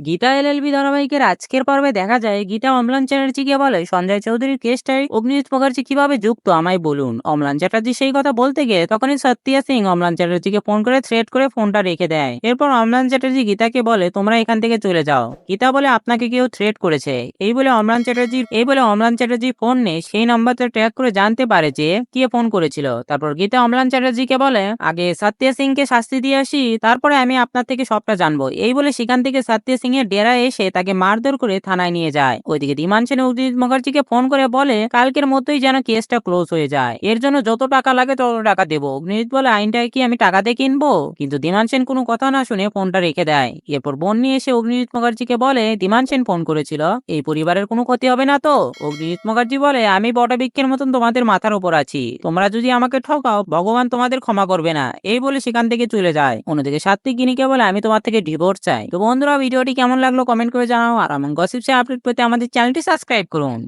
গীতা এল LLB ধারাবাহিকের আজকের পর্বে দেখা যায়, গীতা অম্লান চ্যাটার্জিকে বলে, সঞ্জয় চৌধুরীর কেসটায় অগ্নিজিৎ মুখার্জি কীভাবে যুক্ত, আমায় বলুন। অম্লান চ্যাটার্জি সেই কথা বলতে গিয়ে তখনই সত্যিয়া সিং অম্লান চ্যাটার্জিকে ফোন করে থ্রেট করে ফোনটা রেখে দেয়। এরপর অম্লান চ্যাটার্জি গীতাকে বলে, তোমরা এখান থেকে চলে যাও। গীতা বলে, আপনাকে কেউ থ্রেট করেছে। এই বলে অম্লান চ্যাটার্জি, এই বলে অম্লান চ্যাটার্জি ফোন নিয়ে সেই নাম্বারটা ট্র্যাক করে জানতে পারে যে কে ফোন করেছিল। তারপর গীতা অম্লান চ্যাটার্জিকে বলে, আগে সত্যিয়া সিংকে শাস্তি দিয়ে আসি, তারপরে আমি আপনার থেকে সবটা জানব। এই বলে সেখান থেকে সত্যিয়া সিং এর ডেরা এসে তাকে মারধর করে থানায় নিয়ে যায়। ওইদিকে ধীমান সেন অগ্নিজিৎ মুখার্জিকে ফোন করে বলে, কালকের মধ্যেই যেন কেসটা ক্লোজ হয়ে যায়। এর জন্য যত টাকা লাগে তত টাকা দেবো। অগ্নিজিৎ বলে আইনটা কি আমি টাকা দিয়ে কিনবো? কিন্তু ধীমান সেন কোনো কথা না শুনে ফোনটা রেখে দেয়। এরপর বন্নি এসে অগ্নিজিৎ মুখার্জিকে বলে ধীমান সেন ফোন করেছিল। এই পরিবারের কোনো ক্ষতি হবে না তো? অগ্নিজিৎ মুখার্জি বলে, আমি বটবৃক্ষের মতন তোমাদের মাথার উপর আছি। তোমরা যদি আমাকে ঠকাও, ভগবান তোমাদের ক্ষমা করবে না। এই বলে সেখান থেকে চলে যায়। অন্যদিকে সাত্বিক গিনিকে বলে, আমি তোমার থেকে ডিভোর্স চাই। তো বন্ধুরা, ভিডিওটি কেমন লাগল কমেন্ট করে জানাও। আর এমন গসিপসে আপডেট পেতে আমাদের চ্যানেলটি সাবস্ক্রাইব করুন।